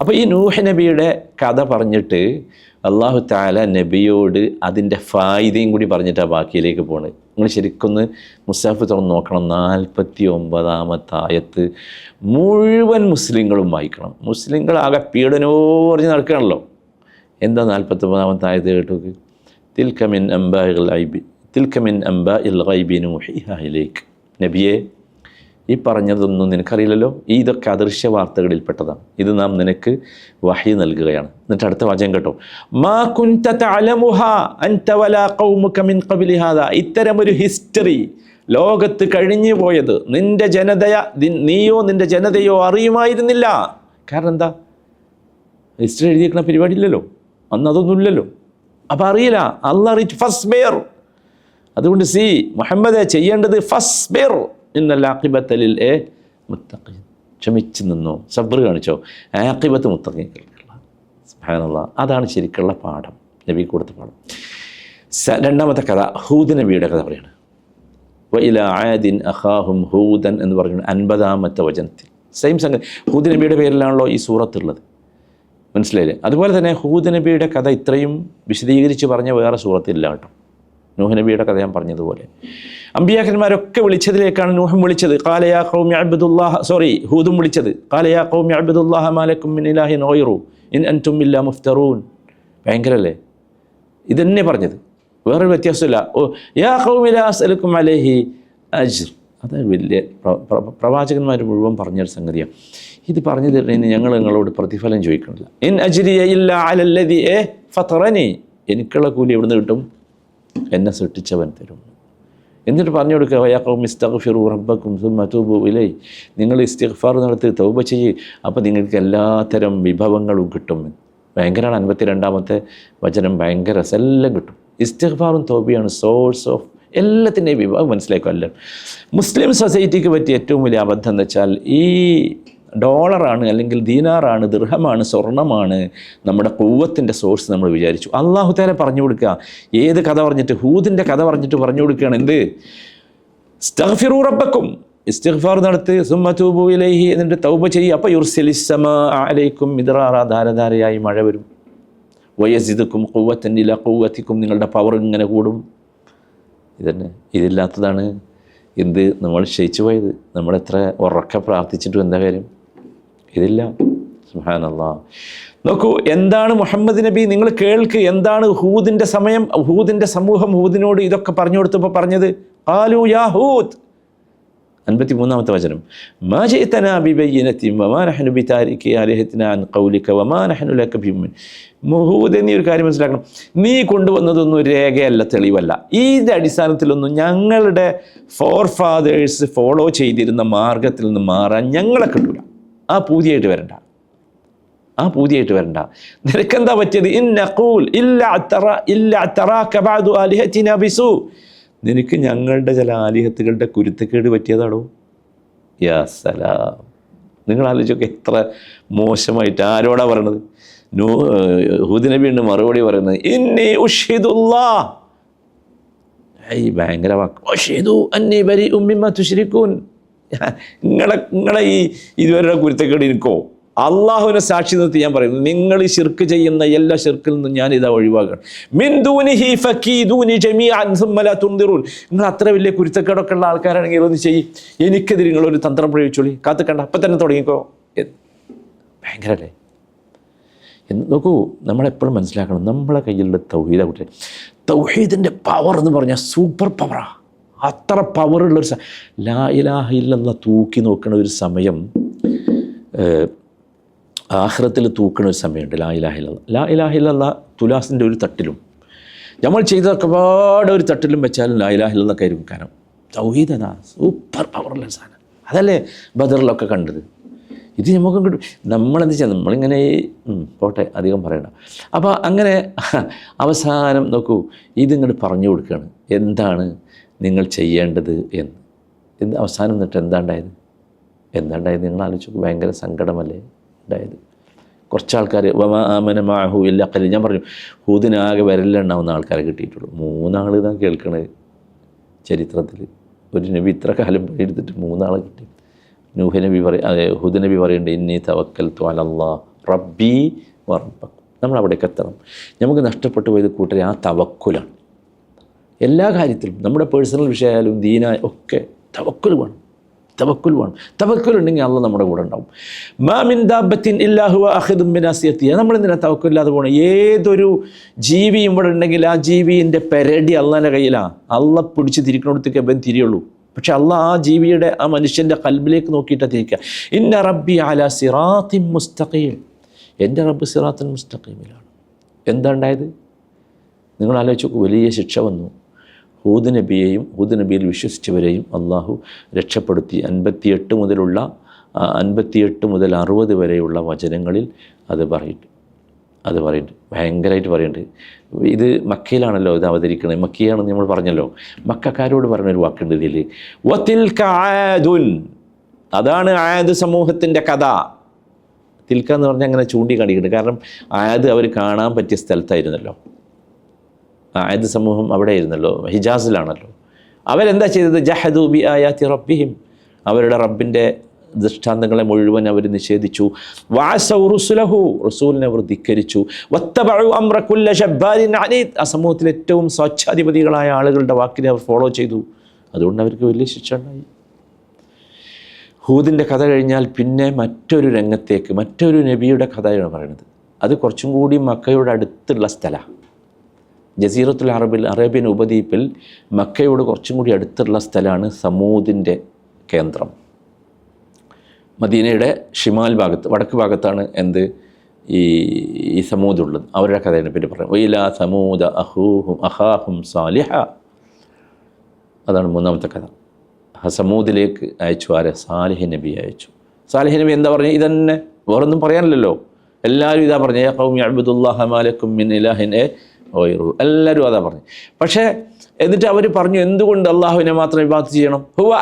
അപ്പോൾ ഈ നൂഹ് നബിയുടെ കഥ പറഞ്ഞിട്ട് അള്ളാഹു താല നബിയോട് അതിന്റെ ഫായിദയും കൂടി പറഞ്ഞിട്ടാണ് ബാക്കിയിലേക്ക് പോണത് നിങ്ങൾ ശരിക്കൊന്ന് മുസാഫ് തുറന്ന് നോക്കണം. നാൽപ്പത്തി ഒമ്പതാമത്തെ ആയത്ത് മുഴുവൻ മുസ്ലിങ്ങളും വായിക്കണം. മുസ്ലിങ്ങളാകെ പീഡനോ പറഞ്ഞ് നടക്കുകയാണല്ലോ. എന്താ നാൽപ്പത്തി ഒമ്പതാമത്തെ ആയത്ത് കേട്ടു തിൽക്കമിൻ അംബ ഇൽ ഐബി തിൽക്കമിൻ അംബ ഇൽ ഐബി നബിയെ ഈ പറഞ്ഞതൊന്നും നിനക്കറിയില്ലല്ലോ? ഈ ഇതൊക്കെ അദൃശ്യ വാർത്തകളിൽപ്പെട്ടതാണ്. ഇത് നാം നിനക്ക് വഹി നൽകുകയാണ്. എന്നിട്ട് അടുത്ത വാചകം കേട്ടോ. മാ കുൻത ഇത്തരമൊരു ഹിസ്റ്ററി ലോകത്ത് കഴിഞ്ഞു പോയത് നിന്റെ ജനതയ നീയോ നിന്റെ ജനതയോ അറിയുമായിരുന്നില്ല. കാരണം എന്താ? ഹിസ്റ്ററി എഴുതിയിരിക്കുന്ന പരിപാടി ഇല്ലല്ലോ. അന്ന് അതൊന്നും ഇല്ലല്ലോ. അപ്പം അറിയില്ല. അല്ല അറിയിച്ചു ഫസ്റ്റ് ബെയർ. അതുകൊണ്ട് സി മുഹമ്മദ് ചെയ്യേണ്ടത് ഫസ്റ്റ് ബെയർ. എന്നല്ല ആക്കിബത്തലിൽ എ മുത്തഖീൻ. ക്ഷമിച്ചു നിന്നോ സബ്ർ കാണിച്ചോ. ആക്കിബത്ത് മുത്തഖീൻകൾക്കുള്ള സുഹാനുള്ള അതാണ് ശരിക്കുള്ള പാഠം. നബി കൊടുത്ത പാഠം. രണ്ടാമത്തെ കഥ ഹൂദ് നബിയുടെ കഥ പറയാണ്. വൈല ആദിൻ അഹാഹും ഹൂദൻ എന്ന് പറയുന്നത് അൻപതാമത്തെ വചനത്തിൽ. സെയിം സംഗതി. ഹൂദ് നബിയുടെ പേരിലാണല്ലോ ഈ സൂറത്തുള്ളത്. മനസ്സിലായില്ലേ? അതുപോലെ തന്നെ ഹൂദ് നബിയുടെ കഥ ഇത്രയും വിശദീകരിച്ച് പറഞ്ഞ വേറെ സൂറത്തില്ല കേട്ടോ. നൂഹ് നബിയുടെ കഥ ഞാൻ പറഞ്ഞതുപോലെ. അമ്പിയാക്കന്മാരൊക്കെ വിളിച്ചതിലേക്കാണ് നൂഹം വിളിച്ചത്. കാലയാ കൗമി അബ്ദുല്ലാഹ സോറി ഹൂദും വിളിച്ചത്. കാലയാ കൗമി അബ്ദുല്ലാഹ മാലക്കും ഇലാഹി ഇൻ അൻതും ഇല്ല മുഫ്തറൂൻ. ഭയങ്കരല്ലേ? ഇതന്നെ പറഞ്ഞത്. വേറൊരു വ്യത്യാസമില്ല. ഓ യാ കൗമിലും അലേഹി അജ് അജ്ർ. അത് വലിയ പ്ര- പ്ര- പ്രവാചകന്മാർ മുഴുവൻ പറഞ്ഞൊരു സംഗതിയാണ് ഇത് പറഞ്ഞു തരുന്നതിന് ഞങ്ങൾ നിങ്ങളോട് പ്രതിഫലം ചോദിക്കണില്ല. ഇൻ അജിരി ഇല്ല അലല്ലതി എ ഫത്തറനി. എനിക്കുള്ള കൂലി എവിടുന്ന് കിട്ടും? എന്നെ സൃഷ്ടിച്ചവൻ തരും. എന്നിട്ട് പറഞ്ഞു കൊടുക്കുക കൗമി ഇസ്തഗ്ഫിറു റബ്ബക്കും സുമ്മ തൂബു ഇലൈ. നിങ്ങൾ ഇസ്തിഗ്ഫാർ നടത്തി തൗബ ചെയ്യ് അപ്പോൾ നിങ്ങൾക്ക് എല്ലാത്തരം വിഭവങ്ങളും കിട്ടും. ഭയങ്കരമാണ് അൻപത്തി രണ്ടാമത്തെ വചനം ഭയങ്കര എല്ലാം കിട്ടും. ഇസ്തിഗ്ഫാറും തൗബയാണ് സോഴ്സ് ഓഫ് എല്ലാത്തിന്റെയും വിഭവം മനസ്സിലാക്കും എല്ലാം. മുസ്ലിം സൊസൈറ്റിക്ക് പറ്റിയ ഏറ്റവും വലിയ അബദ്ധം എന്ന് വെച്ചാൽ ഈ ഡോളറാണ് അല്ലെങ്കിൽ ദീനാറാണ് ദൃഹമാണ് സ്വർണമാണ് നമ്മുടെ കൂവത്തിന്റെ സോഴ്സ് നമ്മൾ വിചാരിച്ചു. അള്ളാഹു താല പറഞ്ഞു കൊടുക്കുക. ഏത് കഥ പറഞ്ഞിട്ട്? ഹൂദിന്റെ കഥ പറഞ്ഞിട്ട് പറഞ്ഞു കൊടുക്കുകയാണ്. എന്ത്? സ്തഗ്ഫിറു റബ്ബക്കും. ഇസ്തിഗ്ഫാർ നടത്ത്. സുമ്മൂബു ഇലൈഹി എന്നിട്ട് തൗബ ചെയ്യുക അപ്പോൾ യുർസലിസമ അലൈക്കും ഇതറാറ ധാരധാരയായി മഴ വരും. വയസ്സിതക്കും കൂവത്തൻ ഇല കൂവത്തിക്കും. നിങ്ങളുടെ പവർ ഇങ്ങനെ കൂടും. ഇതന്നെ. ഇതില്ലാത്തതാണ് എന്ത്? നമ്മൾ ക്ഷയിച്ചു പോയത്. നമ്മളെത്ര ഉറക്കെ പ്രാർത്ഥിച്ചിട്ടും എന്താ കാര്യം? ഇതില്ല. സുഹാനല്ലാ നോക്കൂ എന്താണ് മുഹമ്മദ് നബി? നിങ്ങൾ കേൾക്ക് എന്താണ് ഹൂദിന്റെ സമയം ഹൂദിന്റെ സമൂഹം ഹൂദിനോട് ഇതൊക്കെ പറഞ്ഞു കൊടുത്തപ്പോൾ പറഞ്ഞത്? ആലു യാ ഹൂദ്. അൻപത്തി വചനം. എന്നീ ഒരു കാര്യം മനസ്സിലാക്കണം. നീ കൊണ്ടുവന്നതൊന്നും രേഖയല്ല തെളിവല്ല. ഇതിന്റെ അടിസ്ഥാനത്തിലൊന്നും ഞങ്ങളുടെ ഫോർ ഫാദേഴ്സ് ഫോളോ ചെയ്തിരുന്ന മാർഗത്തിൽ നിന്ന് മാറാൻ ഞങ്ങളെ കിട്ടൂല. ആ പൂതിയായിട്ട് വരണ്ട. ആ പൂതിയായിട്ട് വരണ്ട. നിനക്കെന്താ പറ്റിയത്? ഇൻ നഖൂൽ ഇല്ല അത്തറ ഇല്ല അത്തറാക ബഅദു ആലിഹത്തിന ബിസു. നിനക്ക് ഞങ്ങളുടെ ചില ആലിഹത്തുകളുടെ കുരുത്തക്കേട് പറ്റിയതാണോ യാ സലാം. നിങ്ങൾ ആലോചിച്ചൊക്കെ എത്ര മോശമായിട്ട്. ആരോടാ പറയണത്? നൂ ഹുദിനബിയുണ്ട് മറുപടി പറയുന്നത് ഇന്നി ഉഷിദുല്ലാ ഭയങ്കര വാക്ക്. ഉഷിദു അന്നി ബരി ഉമ്മിമ്മ തുശ്രിക്കൂൻ നിങ്ങളെ നിങ്ങളെ ഈ ഇതുവരെ കുരുത്തക്കേട് ഇരിക്കോ? അള്ളാഹുവിനെ സാക്ഷി നിർത്തി ഞാൻ പറയുന്നു. നിങ്ങൾ ഈ ശിർക്ക് ചെയ്യുന്ന എല്ലാ ശിർക്കിൽ നിന്നും ഞാൻ ഇതാ തുൻദിറൂൻ. നിങ്ങൾ അത്ര വലിയ കുരുത്തക്കേടൊക്കെ ഉള്ള ആൾക്കാരാണെങ്കിൽ ഒന്ന് ചെയ്യും? എനിക്കെതിരെ നിങ്ങളൊരു തന്ത്രം പ്രയോഗിച്ചോളി. കാത്തുക്കണ്ട. അപ്പം തന്നെ തുടങ്ങിക്കോ. ഭയങ്കര ഭയങ്കരല്ലേ? എന്ന് നോക്കൂ നമ്മളെപ്പോഴും മനസ്സിലാക്കണം. നമ്മളെ കയ്യിലുള്ള തൗഹീദ കുട്ടി തൗഹീദിന്റെ പവർ എന്ന് പറഞ്ഞാൽ സൂപ്പർ പവറാ അത്ര പവറുള്ളൊരു സ ലാ ഇലാഹ തൂക്കി നോക്കുന്ന ഒരു സമയം ആഹ്റത്തിൽ തൂക്കുന്ന ഒരു സമയമുണ്ട്. ലാ ഇലാഹ ഇല്ല ലാ ഇലാഹ ഇല്ല തുലാസിന്റെ ഒരു തട്ടിലും. നമ്മൾ ചെയ്ത പാടെ ഒരു തട്ടിലും വെച്ചാലും ലാ ഇലാഹ ഇല്ലെന്നൊക്കെ ആയിരിക്കും കാരണം തൗഹീദ് അതാ. സൂപ്പർ പവറുള്ള സാധനം. അതല്ലേ ബദറിലൊക്കെ കണ്ടത്? ഇത് നമുക്ക് കിട്ടും. നമ്മളെന്ത് ചെയ്യാം? നമ്മളിങ്ങനെ പോട്ടെ അധികം പറയണം അപ്പോൾ അങ്ങനെ അവസാനം നോക്കൂ. ഇതിങ്ങോട്ട് പറഞ്ഞു കൊടുക്കുകയാണ് എന്താണ്? നിങ്ങൾ ചെയ്യേണ്ടത് എന്ന്. എന്ത് അവസാനം എന്നിട്ട് എന്താണ്ടായത്? എന്താണ്ടായത് നിങ്ങൾ ആലോചിച്ചു. ഭയങ്കര സങ്കടമല്ലേ ഉണ്ടായത്? കുറച്ച് ആൾക്കാർ വമാ മാഹു ഇല്ല കല്ല് ഞാൻ പറഞ്ഞു ഹൂദിനാകെ വിരലിലുണ്ടാവുന്ന ആൾക്കാരെ കിട്ടിയിട്ടുള്ളൂ. മൂന്നാൾ ഇതാണ് കേൾക്കണത് ചരിത്രത്തിൽ. ഒരു നബി ഇത്ര കാലം എടുത്തിട്ട് മൂന്നാളെ കിട്ടി. നൂഹ് നബി പറയും അതെ ഹുദ് നബി പറയുന്നുണ്ട് ഇന്നി തവക്കൽ ത്വാലല്ലാ റബ്ബി വർബക്കും നമ്മൾ അവിടേക്ക് എത്തണം. നമുക്ക് നഷ്ടപ്പെട്ടു പോയത് കൂട്ടരെ ആ തവക്കുലാണ്. എല്ലാ കാര്യത്തിലും നമ്മുടെ പേഴ്സണൽ വിഷയമായാലും ദീനായ ഒക്കെ തവക്കുൽ വേണം. തവക്കുൽ വേണം. തവക്കുൽ ഉണ്ടെങ്കിൽ അള്ള നമ്മുടെ കൂടെ ഉണ്ടാവും. മാമിൻ ദാബത്തിൻ ഇല്ലാഹു അഹിദും ബിനാസിയത്തി. നമ്മളെന്തിനാ തവക്കില്ലാതെ പോകണം ഏതൊരു ജീവിയും ഇവിടെ ഉണ്ടെങ്കിൽ ആ ജീവിന്റെ പെരടി അള്ളാന്റെ കയ്യിലാണ് അള്ള പിടിച്ച് തിരിക്കണോടത്തേക്ക് അവൻ തിരിയുള്ളൂ. പക്ഷെ അള്ള ആ ജീവിയുടെ ആ മനുഷ്യന്റെ കൽബിലേക്ക് നോക്കിയിട്ടാണ് തിരിക്കുക. ഇന്ന റബ്ബി അല സിറാത്തിൻ മുസ്തഖീം. എന്റെ റബ്ബ് സിറാത്തിൻ മുസ്തഖീമിലാണ്. എന്താ ഉണ്ടായത്? നിങ്ങൾ ആലോചിച്ചു വലിയ ശിക്ഷ വന്നു. ഹൂദ് നബിയെയും ഹൂദ് നബിയിൽ വിശ്വസിച്ചവരെയും അള്ളാഹു രക്ഷപ്പെടുത്തി. അൻപത്തിയെട്ട് മുതലുള്ള അൻപത്തിയെട്ട് മുതൽ അറുപത് വരെയുള്ള വചനങ്ങളിൽ അത് പറയുന്നു അത് പറയുന്നുണ്ട് ഭയങ്കരമായിട്ട് പറയുന്നുണ്ട് ഇത് മക്കയിലാണല്ലോ ഇത് അവതരിക്കുന്നത് മക്കയാണെന്ന് നമ്മൾ പറഞ്ഞല്ലോ. മക്കാരോട് പറഞ്ഞൊരു വാക്കുണ്ട് ഇതിൽ വത്തിൽ ആദുൻ. അതാണ് ആയത് സമൂഹത്തിന്റെ കഥ. തിൽക്ക എന്ന് പറഞ്ഞാൽ അങ്ങനെ ചൂണ്ടിക്കാണിക്കുന്നുണ്ട് കാരണം ആയത് അവർ കാണാൻ പറ്റിയ സ്ഥലത്തായിരുന്നല്ലോ. ആയത് സമൂഹം അവിടെ ഇരുന്നല്ലോ ഹിജാസിലാണല്ലോ. അവരെന്താ ചെയ്തത്? ജഹദു ബി ആയാത്തി റബ്ബിഹിം. അവരുടെ റബ്ബിന്റെ ദൃഷ്ടാന്തങ്ങളെ മുഴുവൻ അവർ നിഷേധിച്ചു. വാസൗ റുസുലഹു. റസൂലിനെ അവർ ധിക്കരിച്ചു. ആ സമൂഹത്തിലെ ഏറ്റവും സ്വച്ഛാധിപതികളായ ആളുകളുടെ വാക്കിനെ അവർ ഫോളോ ചെയ്തു. അതുകൊണ്ട് അവർക്ക് വലിയ ശിക്ഷ ഉണ്ടായി. ഹൂദിന്റെ കഥ കഴിഞ്ഞാൽ പിന്നെ മറ്റൊരു രംഗത്തേക്ക് മറ്റൊരു നബിയുടെ കഥയാണ് പറയുന്നത്. അത് കുറച്ചും കൂടി മക്കയുടെ അടുത്തുള്ള സ്ഥലമാണ്. ജസീറത്തുൽ അറബിൽ അറേബ്യൻ ഉപദ്വീപിൽ മക്കയോട് കുറച്ചും കൂടി അടുത്തുള്ള സ്ഥലമാണ് സമൂദിന്റെ കേന്ദ്രം. മദീനയുടെ ഷിമാൽ ഭാഗത്ത് വടക്ക് ഭാഗത്താണ് എന്ത്? ഈ ഈ സമൂദുള്ളത് അവരുടെ കഥയെ പറ്റി പറയുന്നത് വൈല സമൂദ അഹൂഹും അഹാഹും സാലിഹ. അതാണ് മൂന്നാമത്തെ കഥ. ആ സമൂദിലേക്ക് അയച്ചു ആരെ? സാലിഹ് നബി അയച്ചു. സാലിഹ് നബി എന്താ പറഞ്ഞു? ഇതന്നെ. വേറൊന്നും പറയാനില്ലല്ലോ. എല്ലാവരും ഇതാ പറഞ്ഞു "യാ ഖൗമി അബ്ദുല്ലാഹ മാലക്കും മിൻ ഇലാഹിൻ. ഓയിറു എല്ലാവരും അതാ പറഞ്ഞു. പക്ഷേ എന്നിട്ട് അവർ പറഞ്ഞു എന്തുകൊണ്ട് അള്ളാഹുവിനെ മാത്രം വിഭാഗത്ത് ചെയ്യണം? ഹുവ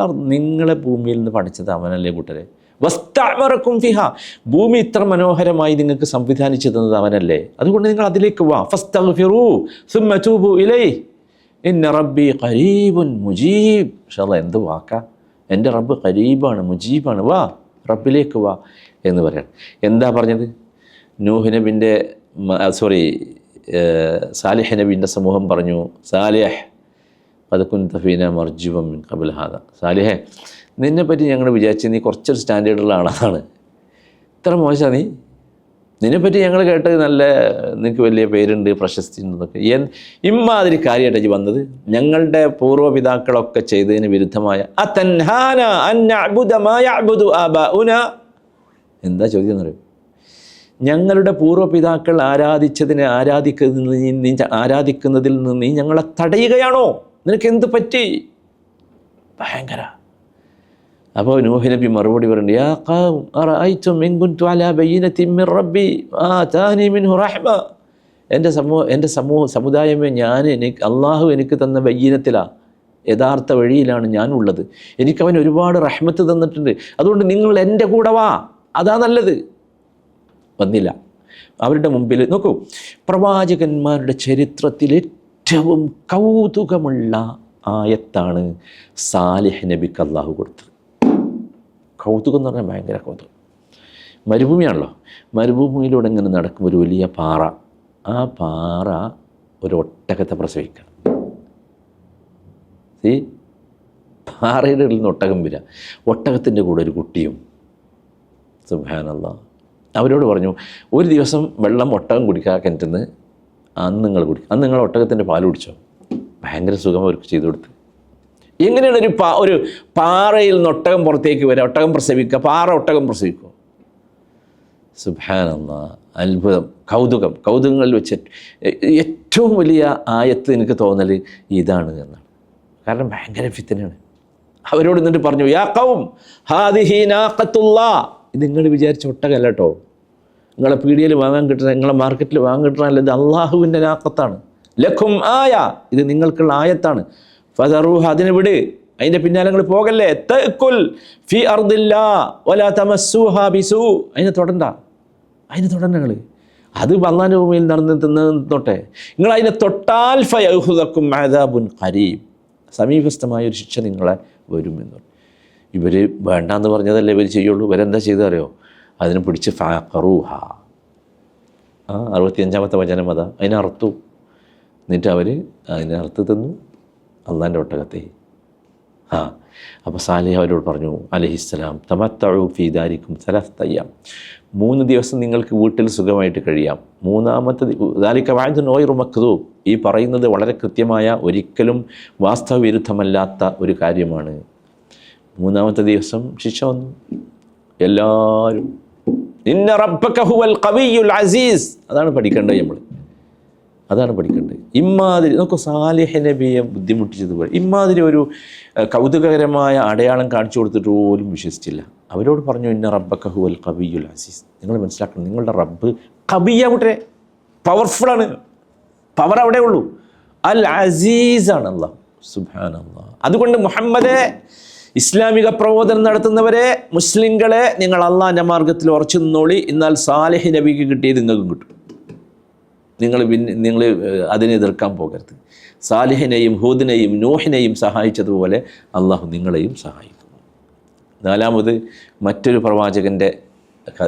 അർദ്. നിങ്ങളെ ഭൂമിയിൽ നിന്ന് പഠിച്ചത് അവനല്ലേ കൂട്ടരെ? വസ്താമറക്കും ഫിഹ. ഭൂമി ഇത്ര മനോഹരമായി നിങ്ങൾക്ക് സംവിധാനിച്ചു തന്നത് അവനല്ലേ? അതുകൊണ്ട് നിങ്ങൾ അതിലേക്ക് വാ. ഫസ്തഗ്ഫിറൂ സുമ്മ തൂബു ഇലൈഹി. ഇന്ന റബ്ബി ഖരീബുൻ മുജീബ്. ഷാ എന്ത് വാക്കാ? എന്റെ റബ്ബ് ഖരീബാണ് മുജീബാണ്. വാ റബ്ബിലേക്ക് വാ. എന്ന് പറയണം. എന്താ പറഞ്ഞത്? നൂഹ് നബിന്റെ സോറി സാലിഹ് നബിന്റെ സമൂഹം പറഞ്ഞു സാലിഹ് പതക്കുൻ തഫീന മർജുബം മിൻ കബിൽ ഹാദ. സാലിഹേ നിന്നെപ്പറ്റി ഞങ്ങൾ വിചാരിച്ച് നീ കുറച്ചൊരു സ്റ്റാൻഡേർഡുള്ള ആളാണ്. ഇത്ര മോശമാണ് നീ. നിന്നെപ്പറ്റി ഞങ്ങൾ കേട്ടത് നല്ല നിനക്ക് വലിയ പേരുണ്ട് പ്രശസ്തി ഉണ്ടെന്നൊക്കെ എൻ ഇമ്മാതിരി കാര്യമായിട്ട് വന്നത്. ഞങ്ങളുടെ പൂർവപിതാക്കളൊക്കെ ചെയ്തതിന് വിരുദ്ധമായ എന്താ ചോദ്യം എന്ന് പറയും ഞങ്ങളുടെ പൂർവപിതാക്കൾ ആരാധിച്ചതിനെ ആരാധിക്കുന്നതിൽ നീ ആരാധിക്കുന്നതിൽ നിന്ന് നീ ഞങ്ങളെ തടയുകയാണോ? നിനക്ക് എന്ത് പറ്റി? ഭയങ്കര. അപ്പോൾ നൂഹ് നബി മറുപടി പറഞ്ഞു യാ ഇൻ മിൻ റബ്ബി ആതാനി മിൻഹു റഹ്മ. എന്റെ സമൂഹ എന്റെ സമൂഹ സമുദായമേ ഞാൻ എനിക്ക് അള്ളാഹു എനിക്ക് തന്ന ബയ്യനത്തിലാണ് യഥാർത്ഥ വഴിയിലാണ് ഞാനുള്ളത് എനിക്കവൻ ഒരുപാട് റഹ്മത്ത് തന്നിട്ടുണ്ട്. അതുകൊണ്ട് നിങ്ങൾ എന്റെ കൂടെ വാ. അതാ നല്ലത്. വന്നില്ല. അവരുടെ മുമ്പിൽ നോക്കൂ പ്രവാചകന്മാരുടെ ചരിത്രത്തിൽ ഏറ്റവും കൗതുകമുള്ള ആയത്താണ് സാലിഹ് നബിക്ക് അള്ളാഹു കൊടുത്തത്. കൗതുകം എന്ന് പറഞ്ഞാൽ ഭയങ്കര കൗതുകം. മരുഭൂമിയാണല്ലോ. മരുഭൂമിയിലൂടെ ഇങ്ങനെ നടക്കും ഒരു വലിയ പാറ. ആ പാറ ഒരു ഒട്ടകത്തെ പ്രസവിക്കണം. ഈ പാറയുടെ ഉള്ളിൽ നിന്ന് ഒട്ടകം വരിക. ഒട്ടകത്തിന്റെ കൂടെ ഒരു കുട്ടിയും. സുബാനല്ല അവരോട് പറഞ്ഞു ഒരു ദിവസം വെള്ളം ഒട്ടകം കുടിക്കാൻ കിണറ്റുന്ന് അന്ന് നിങ്ങൾ കുടി അന്ന് നിങ്ങൾ ഒട്ടകത്തിന്റെ പാൽ കുടിച്ചോ? ഭയങ്കര സുഖം അവർക്ക് ചെയ്തു കൊടുത്ത്. എങ്ങനെയാണ് ഒരു പാ ഒരു പാറയിൽ നിന്ന് ഒട്ടകം പുറത്തേക്ക് വരിക ഒട്ടകം പ്രസവിക്കുക പാറ ഒട്ടകം പ്രസവിക്കുക സുബാനല്ല അത്ഭുതം. കൗതുകം. കൗതുകങ്ങളിൽ വെച്ച് ഏറ്റവും വലിയ ആയത്ത് എനിക്ക് തോന്നൽ ഇതാണ് എന്നാണ്. കാരണം ഭയങ്കര ഫിത്തനാണ് അവരോട് എന്നിട്ട് പറഞ്ഞു യാ കൗം ഹാദിഹി നാഖത്തുല്ലാ. ഇത് നിങ്ങൾ വിചാരിച്ച ഒട്ടകല്ല കേട്ടോ നിങ്ങളെ പീടിയയിൽ വാങ്ങാൻ കിട്ടണം നിങ്ങളെ മാർക്കറ്റിൽ വാങ്ങാൻ കിട്ടുന്ന ഇത് അള്ളാഹുവിന്റെ നാക്കത്താണ് ലഖും ആയ ഇത് നിങ്ങൾക്കുള്ള ആയത്താണ്. ഫതറൂഹ അതിന് വിട്. അതിന്റെ പിന്നാലെ നിങ്ങൾ പോകല്ലേ? തെക്കുൽ ഫി അർദില്ല ഒല തമസ്സുഹ ബിസു. അതിനെ തൊടണ്ട. അതിനെ തൊടണ്ട നിങ്ങൾ അത് വന്നാന്റെ ഭൂമിയിൽ നടന്ന് തിന്നോട്ടെ നിങ്ങൾ അതിനെ തൊട്ടാൽ ഫയഹുദക്കും ആദാബുൻ ഖരീബ്. സമീപസ്ഥമായ ഒരു ശിക്ഷ നിങ്ങളെ വരുമെന്ന് ഇവർ വേണ്ടാന്ന് പറഞ്ഞതല്ലേ ഇവർ ചെയ്യുള്ളൂ. ഇവരെന്താ ചെയ്തറിയോ അതിന് പിടിച്ച് ഫാക്കറൂഹ ആ അറുപത്തിയഞ്ചാമത്തെ വചനം അതാ. അതിനർത്തു എന്നിട്ട് അവർ അതിനെ അറുത്ത് തന്നു. അള്ളാന്റെ ഒട്ടകത്തെ. ആ അപ്പോൾ സാലിഹ് അവരോട് പറഞ്ഞു അലഹിസ്സലാം തമത്തഴു ഫീദാരിക്കും സലസ്തയ്യാം മൂന്ന് ദിവസം നിങ്ങൾക്ക് വീട്ടിൽ സുഖമായിട്ട് കഴിയാം. മൂന്നാമത്തെ ദാലിക്ക വാഴ്ന്ന നോയറു മക്തൂ ഈ പറയുന്നത് വളരെ കൃത്യമായ ഒരിക്കലും വാസ്തവവിരുദ്ധമല്ലാത്ത ഒരു കാര്യമാണ്. മൂന്നാമത്തെ ദിവസം ശിക്ഷ വന്നു. എല്ലാവരും ഇന്ന റബ്ബക ഹുവൽ ഖവിയുൽ അസീസ്. അതാണ് പഠിക്കേണ്ടത് നമ്മൾ. അതാണ് പഠിക്കേണ്ടത്. ഇമാതിരി നമുക്ക് സാലിഹ നബിയെ ബുദ്ധിമുട്ടിച്ചതുപോലെ ഇമാതിരി ഒരു കൗതുകകരമായ അടയാളം കാണിച്ചു കൊടുത്തിട്ട് പോലും വിശ്വസിച്ചില്ല. അവരോട് പറഞ്ഞു ഇന്ന റബ്ബക ഹുവൽ ഖവിയുൽ അസീസ്. നിങ്ങൾ മനസ്സിലാക്കണം നിങ്ങളുടെ റബ്ബ് കബിയ കുട്ടരെ പവർഫുള്ളാണ് പവർ അവിടെ ഉള്ളൂ. അൽ അസീസാണ് അള്ളാഹ് സുബാൻ അള്ളാഹ് അതുകൊണ്ട് മുഹമ്മദെ ഇസ്ലാമിക പ്രബോധനം നടത്തുന്നവരെ മുസ്ലിങ്ങളെ നിങ്ങൾ അള്ളാന്റെ മാർഗത്തിൽ ഉറച്ചു നിന്നോളി എന്നാൽ സാലിഹ് നബിക്ക് കിട്ടിയത് നിങ്ങൾക്കും കിട്ടും. നിങ്ങൾ പിന്നെ നിങ്ങൾ അതിനെ എതിർക്കാൻ പോകരുത്. സാലിഹിനെയും ഹൂദിനെയും നൂഹിനെയും സഹായിച്ചതുപോലെ അള്ളാഹു നിങ്ങളെയും സഹായിക്കുന്നു നാലാമത് മറ്റൊരു പ്രവാചകന്റെ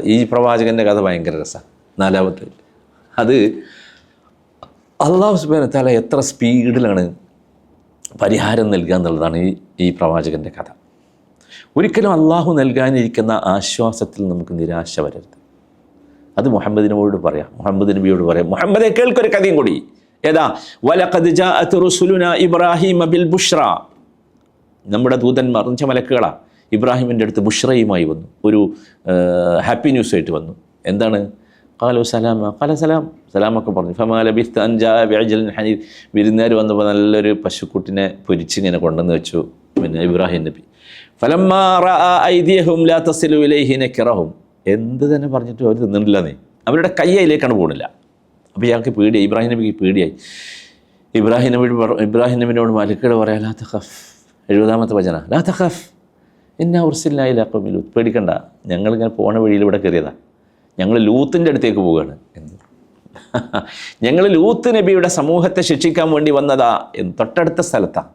ഈ പ്രവാചകന്റെ കഥ ഭയങ്കര രസമാണ് നാലാമത് അത് അള്ളാഹു സുബാന തല എത്ര സ്പീഡിലാണ് പരിഹാരം നൽകുക എന്നുള്ളതാണ് ഈ ഈ പ്രവാചകന്റെ കഥ. ഒരിക്കലും അള്ളാഹു നൽകാനിരിക്കുന്ന ആശ്വാസത്തിൽ നമുക്ക് നിരാശ വരരുത്. അത് മുഹമ്മദിനോട് പറയാം. മുഹമ്മദ് നബിയോട് പറയാം. മുഹമ്മദെ കേൾക്കൊരു കഥയും കൂടി. ഏതാ? വലഖദ് ജാഅത്ത് ഇബ്രാഹിം ബിൽ ബുഷ്ര നമ്മുടെ ദൂതന്മാർ എന്ന് വെച്ചാൽ മലക്കുകളാ. ഇബ്രാഹിമിന്റെ അടുത്ത് ബുഷ്രയുമായി വന്നു. ഒരു ഹാപ്പി ന്യൂസ് ആയിട്ട് വന്നു. എന്താണ്? കാലു സലാമ കാല സലാം സലാമൊക്കെ പറഞ്ഞു. ഫമാല ബിസ്ത അഞ്ചാ വ്യാജലൻ ഹനീർ വിരുന്നുകാർ വന്നപ്പോൾ നല്ലൊരു പശുക്കുട്ടിനെ പൊരിച്ച് ഇങ്ങനെ കൊണ്ടുവന്ന് വെച്ചു. പിന്നെ ഇബ്രാഹിം നബി. ഫലം ലാ തസിലു ഇലൈഹി നക്കിറഹും എന്ത് തന്നെ പറഞ്ഞിട്ട് അവർ തിന്നിട്ടില്ല നീ. അവരുടെ കൈ അതിലേക്കാണ് പോകുന്നില്ല അപ്പോൾ ഇയാൾക്ക് പേടിയായി ഇബ്രാഹിം നബിക്ക് പേടിയായി. ഇബ്രാഹിം നബി ഇബ്രാഹിം നബിനോട് മലക്കുകൾ പറയാം ലാ തഖഫ്. എഴുപതാമത്തെ വചന. ലാ തഖഫ്. എന്നാ ഉർസില്ലായില്ല അപ്പം ലൂത്ത് പേടിക്കണ്ട. ഞങ്ങളിങ്ങനെ പോണ വഴിയിൽ ഇവിടെ കയറിയതാ. ഞങ്ങൾ ലൂത്തിന്റെ അടുത്തേക്ക് പോവുകയാണ്. എന്ന് ഞങ്ങൾ ലൂത്ത് നബിയുടെ സമൂഹത്തെ ശിക്ഷിക്കാൻ വേണ്ടി വന്നതാ എന്ന് തൊട്ടടുത്ത സ്ഥലത്താണ്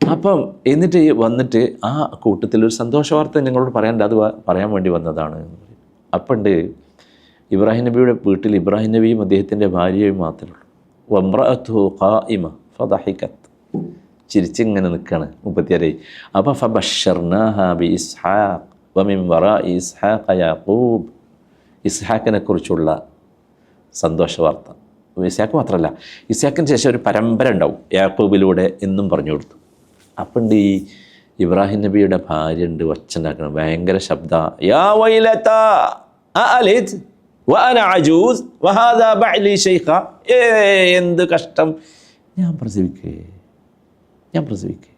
അപ്പം എന്നിട്ട് വന്നിട്ട് ആ കൂട്ടത്തിൽ ഒരു സന്തോഷ വാർത്ത പറയാൻ അത് പറയാൻ വേണ്ടി വന്നതാണ്. അപ്പണ്ട് ഇബ്രാഹിം നബിയുടെ വീട്ടിൽ ഇബ്രാഹിം നബിയും അദ്ദേഹത്തിന്റെ ഭാര്യയും മാത്രമേ ഉള്ളൂ. വമ്രഅത്തു ഖായിമ ഫദഹിക്കത്ത് ചിരിച്ചിങ്ങനെ നിൽക്കുകയാണ് മുപ്പത്തിയാറേ അപ്പോൾ ഫബർ ബി ഇസ്ഹാഖ് വമിം വറ ഇസ്ഹാഖ യാക്കൂബ് ഇസ്ഹാക്കിനെ കുറിച്ചുള്ള സന്തോഷ വാർത്ത. ഇസ്ഹാക്ക് മാത്രമല്ല ഇസ്ഹാക്കിന് ശേഷം ഒരു പരമ്പര ഉണ്ടാവും. യാക്കൂബിലൂടെ എന്നും പറഞ്ഞു കൊടുത്തു. അപ്പം ഈ ഇബ്രാഹിം നബിയുടെ ഭാര്യ ഉണ്ട് ഒച്ചനാക്കണം ഭയങ്കര ശബ്ദ യാ എന്ത് കഷ്ടം. ഞാൻ പ്രസവിക്കേ ഞാൻ പ്രസവിക്കേ.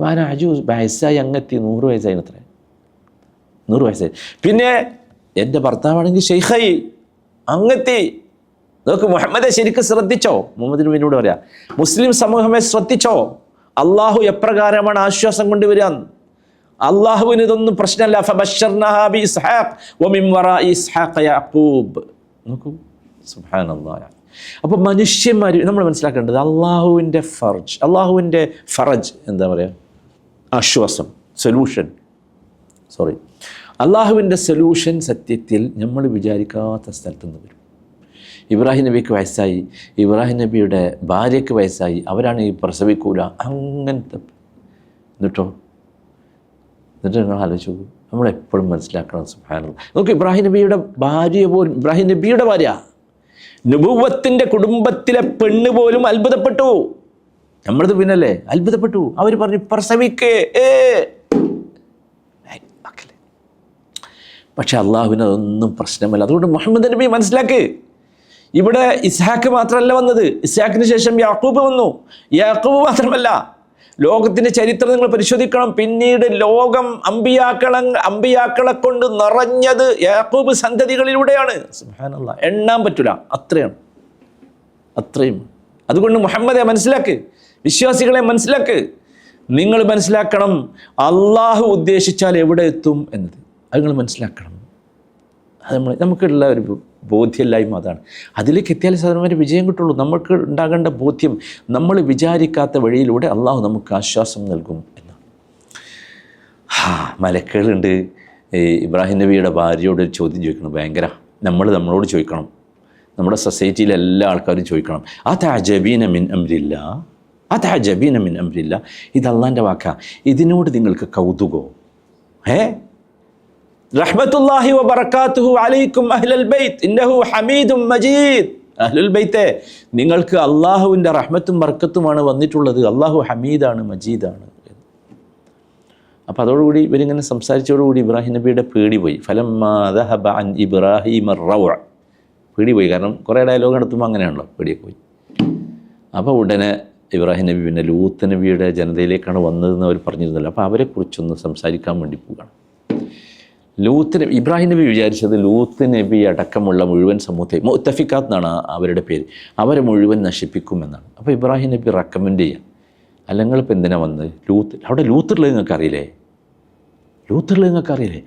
വാന അജൂസ് വയസ്സായി അങ്ങെത്തി നൂറ് വയസ്സായി അത്രേ നൂറ് വയസ്സായി. പിന്നെ എന്റെ ഭർത്താവാണെങ്കിൽ ഷെയ്ഖായി അങ്ങത്തി. നോക്ക് മുഹമ്മദെ ശരിക്കും ശ്രദ്ധിച്ചോ? മുഹമ്മദ് നബിനോട് പറയാം മുസ്ലിം സമൂഹമേ ശ്രദ്ധിച്ചോ? അള്ളാഹു എപ്രകാരമാണ് ആശ്വാസം കൊണ്ടുവരിക? അള്ളാഹുവിന് ഇതൊന്നും പ്രശ്നമല്ല. ഫബശ്ശർനാഹാ ബി ഇസ്ഹാഖ് നോക്കൂ. സുബ്ഹാനല്ലാഹ്. അപ്പോൾ മനുഷ്യന്മാർ നമ്മൾ മനസ്സിലാക്കേണ്ടത് അള്ളാഹുവിന്റെ ഫർജ് അള്ളാഹുവിന്റെ ഫറജ് എന്താ പറയുക ആശ്വാസം സൊല്യൂഷൻ. സോറി. അള്ളാഹുവിന്റെ സൊല്യൂഷൻ സത്യത്തിൽ നമ്മൾ വിചാരിക്കാത്ത സ്ഥലത്ത് നിന്ന് വരും. ഇബ്രാഹിം നബിക്ക് വയസ്സായി. ഇബ്രാഹിം നബിയുടെ ഭാര്യയ്ക്ക് വയസ്സായി. അവരാണ് ഈ പ്രസവിക്കൂല. അങ്ങനത്തെ എന്നിട്ടോ? എന്നിട്ട് നിങ്ങൾ ആലോചിച്ചു നമ്മളെപ്പോഴും മനസ്സിലാക്കണം. സുഹാനുള്ള നമുക്ക് ഇബ്രാഹിം നബിയുടെ ഭാര്യ പോലും ഇബ്രാഹിം നബിയുടെ ഭാര്യ. നുബുവത്തിന്റെ കുടുംബത്തിലെ പെണ്ണ് പോലും അത്ഭുതപ്പെട്ടു. നമ്മളത് പിന്നല്ലേ? അത്ഭുതപ്പെട്ടു. അവർ പറഞ്ഞു പ്രസവിക്കേ. ഏ ഏയ്, മക്കളെ പക്ഷെ അള്ളാഹുവിന് അതൊന്നും പ്രശ്നമല്ല. അതുകൊണ്ട് മുഹമ്മദ് നബി മനസ്സിലാക്ക്. ഇവിടെ ഇസ്ഹാക്ക് മാത്രമല്ല വന്നത്. ഇസ്ഹാക്കിന് ശേഷം യാക്കൂബ് വന്നു. യാക്കൂബ് മാത്രമല്ല. ലോകത്തിന്റെ ചരിത്രം നിങ്ങൾ പരിശോധിക്കണം. പിന്നീട് ലോകം അമ്പിയാക്കള അമ്പിയാക്കളെ കൊണ്ട് നിറഞ്ഞത് യാക്കൂബ് സന്തതികളിലൂടെയാണ്. എണ്ണാൻ പറ്റൂല. അത്രയാണ് അത്രയും. അതുകൊണ്ട് മുഹമ്മദെ മനസ്സിലാക്ക്. വിശ്വാസികളെ മനസ്സിലാക്ക്. നിങ്ങൾ മനസ്സിലാക്കണം. അള്ളാഹു ഉദ്ദേശിച്ചാൽ എവിടെ എത്തും എന്നത്. അത് നിങ്ങൾ മനസ്സിലാക്കണം. അത് നമ്മൾ നമുക്കുള്ള ഒരു ബോധ്യമില്ലായ്മ അതാണ്. അതിലേക്ക് എത്തിയാൽ സാധാരണ വിജയം കിട്ടുള്ളൂ. നമുക്ക് ഉണ്ടാകേണ്ട ബോധ്യം നമ്മൾ വിചാരിക്കാത്ത വഴിയിലൂടെ അള്ളാഹു നമുക്ക് ആശ്വാസം നൽകും എന്നാണ് ഹാ മലക്കുകളുണ്ട്. ഇബ്രാഹിം നബിയുടെ ഭാര്യയോട് ഒരു ചോദ്യം ചോദിക്കണം. ഭയങ്കര നമ്മൾ നമ്മളോട് ചോദിക്കണം. നമ്മുടെ സൊസൈറ്റിയിലെ എല്ലാ ആൾക്കാരും ചോദിക്കണം. ആ താജബീന മിൻ അമ്രില്ല ആ താജബീന മിൻ അമ്രില്ല ഇത് അള്ളാന്റെ വാക്കാ. ഇതിനോട് നിങ്ങൾക്ക് കൗതുകോ? ഏ? റഹ്മത്തുല്ലാഹി വബറകാതുഹു അലൈക്കും അഹ്ലൽ ബൈത്ത്. ഇന്നഹു ഹമീദും മജീദ്. അഹ്ലുൽ ബൈത്തെ നിങ്ങൾക്ക് അള്ളാഹുവിന്റെ റഹ്മത്തും ബർക്കത്തുമാണ് വന്നിട്ടുള്ളത്. അള്ളാഹു ഹമീദാണ് മജീദാണ്. അപ്പോൾ അതോടുകൂടി ഇവരിങ്ങനെ സംസാരിച്ചതോടുകൂടി ഇബ്രാഹിം നബിയുടെ പേടി പോയി. ഫലം അൻ ഇബ്രാഹിം റവ. പേടി പോയി. കാരണം കുറേ ഡയലോഗ് നടത്തുമ്പോൾ അങ്ങനെയാണല്ലോ പേടിയൊക്കെ പോയി. അപ്പോൾ ഉടനെ ഇബ്രാഹിം നബി പിന്നെ ലൂത്ത് നബിയുടെ ജനതയിലേക്കാണ് വന്നതെന്ന് അവർ പറഞ്ഞിരുന്നല്ലോ. അപ്പോൾ അവരെക്കുറിച്ചൊന്ന് സംസാരിക്കാൻ വേണ്ടി പോവുകയാണ്. ലൂത്ത് നബി ഇബ്രാഹിം നബി വിചാരിച്ചത് ലൂത്ത് നബി അടക്കമുള്ള മുഴുവൻ സമൂഹത്തെ മുത്തഫിക്കാത്ത് എന്നാണ് അവരുടെ പേര് അവരെ മുഴുവൻ നശിപ്പിക്കുമെന്നാണ്. അപ്പോൾ ഇബ്രാഹിം നബി റെക്കമെൻഡ് ചെയ്യാം. അല്ലെങ്കിൽ ഇപ്പം എന്തിനാ വന്നത് ലൂത്ത് അവിടെ ലൂത്തുള്ളത് നിങ്ങൾക്ക് അറിയില്ലേ? ലൂത്തുള്ളത് നിങ്ങൾക്ക് അറിയില്ലേ?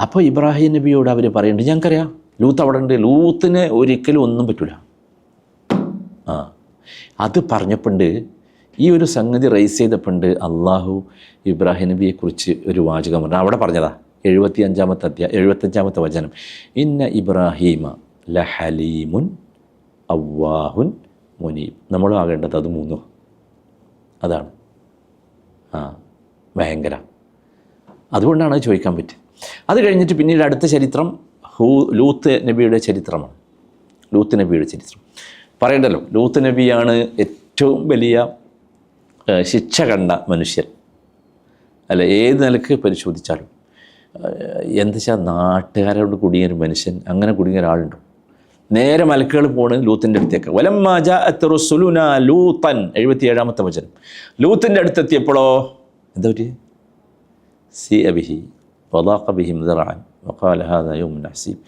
അപ്പോൾ ഇബ്രാഹിം നബിയോട് അവർ പറയുന്നുണ്ട് ഞങ്ങൾക്കറിയാം ലൂത്ത് അവിടെ ഉണ്ട് ലൂത്തിന് ഒരിക്കലും ഒന്നും പറ്റില്ല ആ അത് പറഞ്ഞപ്പോണ്ട് ഈ ഒരു സംഗതി റൈസ് ചെയ്തപ്പോണ്ട് അള്ളാഹു ഇബ്രാഹിം നബിയെക്കുറിച്ച് ഒരു വാചകം പറഞ്ഞു. അവിടെ പറഞ്ഞതാ എഴുപത്തി അഞ്ചാമത്തെ അധ്യായ എഴുപത്തഞ്ചാമത്തെ വചനം. ഇന്ന ഇബ്രാഹീമ ലഹലീമുൻ അവ്വാഹുൻ മുനീബ്. നമ്മളും ആകേണ്ടത് അത് മൂന്നോ. അതാണ്. ആ ഭയങ്കര. അതുകൊണ്ടാണ് അത് ചോദിക്കാൻ പറ്റുക അത് കഴിഞ്ഞിട്ട് പിന്നീട് അടുത്ത ചരിത്രം ഹൂ ലൂത്ത് നബിയുടെ ചരിത്രമാണ്. ലൂത്ത് നബിയുടെ ചരിത്രം. പറയണ്ടല്ലോ ലൂത്ത് നബിയാണ് ഏറ്റവും വലിയ ശിക്ഷ കണ്ട മനുഷ്യൻ. അല്ല ഏത് നിലയ്ക്ക് പരിശോധിച്ചാലും. എന്താ വെച്ചാൽ നാട്ടുകാരോട് കുടുങ്ങിയ ഒരു മനുഷ്യൻ അങ്ങനെ കുടുങ്ങിയ ഒരാളുണ്ടോ നേരെ മലക്കുകൾ പോണ് ലൂത്തിന്റെ അടുത്തേക്ക്. വലമ്മാജുലുന ലൂത്തൻ. എഴുപത്തി ഏഴാമത്തെ വചനം. ലൂത്തിന്റെ അടുത്തെത്തിയപ്പോഴോ? എന്താ പറ്റി സി അബിഹി വദാഖ ബിഹി യൗമുൻ ഹസീബ്